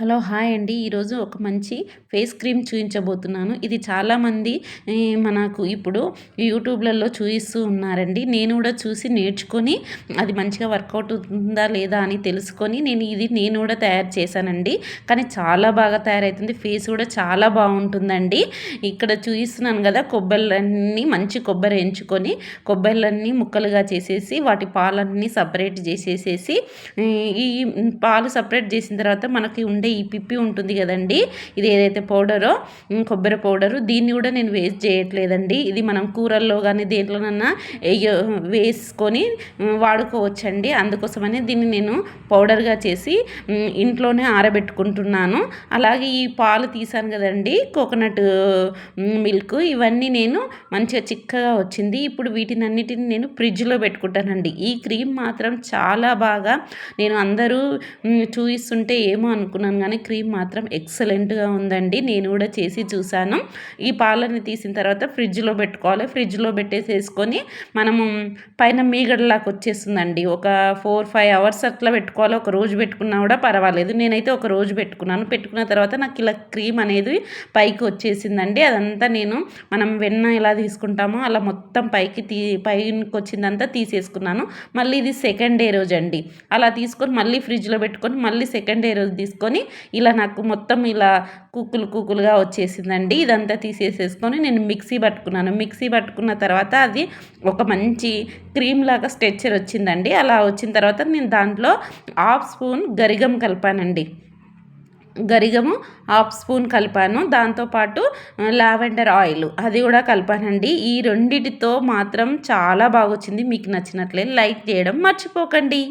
Hello hi అండి. ఈరోజు ఒక మంచి ఫేస్ క్రీమ్ చూపించబోతున్నాను ఇది చాలామంది మనకు ఇప్పుడు యూట్యూబ్లలో చూపిస్తూ ఉన్నారండి. నేను కూడా చూసి నేర్చుకొని అది మంచిగా వర్కౌట్ ఉందా లేదా అని తెలుసుకొని నేను ఇది నేను కూడా తయారు చేశానండి. కానీ చాలా బాగా తయారవుతుంది ఫేస్ కూడా చాలా బాగుంటుందండి. ఇక్కడ చూపిస్తున్నాను కదా కొబ్బరిలన్నీ మంచి కొబ్బరి ఎంచుకొని కొబ్బరిలన్నీ ముక్కలుగా చేసేసి వాటి పాలన్నీ సపరేట్ చేసేసేసి ఈ పాలు సపరేట్ చేసిన తర్వాత మనకి ఉండే ఈ పిప్పి ఉంటుంది కదండి ఇది ఏదైతే పౌడరో కొబ్బరి పౌడరు దీన్ని కూడా నేను వేస్ట్ చేయట్లేదండి. ఇది మనం కూరల్లో కానీ దేంట్లోనన్నా వేసుకొని వాడుకోవచ్చండి. అందుకోసమని దీన్ని నేను పౌడర్గా చేసి ఇంట్లోనే ఆరబెట్టుకుంటున్నాను. అలాగే ఈ పాలు తీసాను కదండి కోకోనట్ మిల్క్ ఇవన్నీ నేను మంచిగా చిక్కగా వచ్చింది. ఇప్పుడు వీటిని అన్నిటిని నేను ఫ్రిడ్జ్లో పెట్టుకుంటానండి. ఈ క్రీమ్ మాత్రం చాలా బాగా నేను అందరూ చూపిస్తుంటే ఏమో అనుకున్నాను. కానీ క్రీమ్ మాత్రం ఎక్సలెంట్గా ఉందండి. నేను కూడా చేసి చూశాను. ఈ పాలని తీసిన తర్వాత ఫ్రిడ్జ్లో పెట్టుకోవాలి. ఫ్రిడ్జ్లో పెట్టేసేసుకొని మనము పైన మీగడలాగా వచ్చేస్తుందండి. ఒక ఫోర్ ఫైవ్ అవర్స్ అట్లా పెట్టుకోవాలి. ఒక రోజు పెట్టుకున్నా కూడా పర్వాలేదు. నేనైతే ఒక రోజు పెట్టుకున్నాను. పెట్టుకున్న తర్వాత నాకు ఇలా క్రీమ్ అనేది పైకి వచ్చేసిందండి. అదంతా నేను మనం వెన్న ఎలా తీసుకుంటామో అలా మొత్తం పైకి తీ పైకి వచ్చిందంతా తీసేసుకున్నాను. మళ్ళీ ఇది సెకండ్ డే రోజు అండి అలా తీసుకొని మళ్ళీ ఫ్రిడ్జ్లో పెట్టుకొని మళ్ళీ సెకండ్ డే రోజు తీసుకొని తీసుకొని ఇలా నాకు మొత్తం ఇలా కుక్కులు కుక్కులుగా వచ్చేసిందండి. ఇదంతా తీసేసేసుకొని నేను మిక్సీ పట్టుకున్నాను. మిక్సీ పట్టుకున్న తర్వాత అది ఒక మంచి క్రీమ్ లాగా స్ట్రెచ్చర్ వచ్చిందండి. అలా వచ్చిన తర్వాత నేను దాంట్లో హాఫ్ స్పూన్ గరిగం కలిపానండి. గరిగము హాఫ్ స్పూన్ కలిపాను. దాంతోపాటు లావెండర్ ఆయిల్ అది కూడా కలిపానండి. ఈ రెండిటితో మాత్రం చాలా బాగా వచ్చింది మీకు నచ్చినట్లే లైక్ చేయడం మర్చిపోకండి.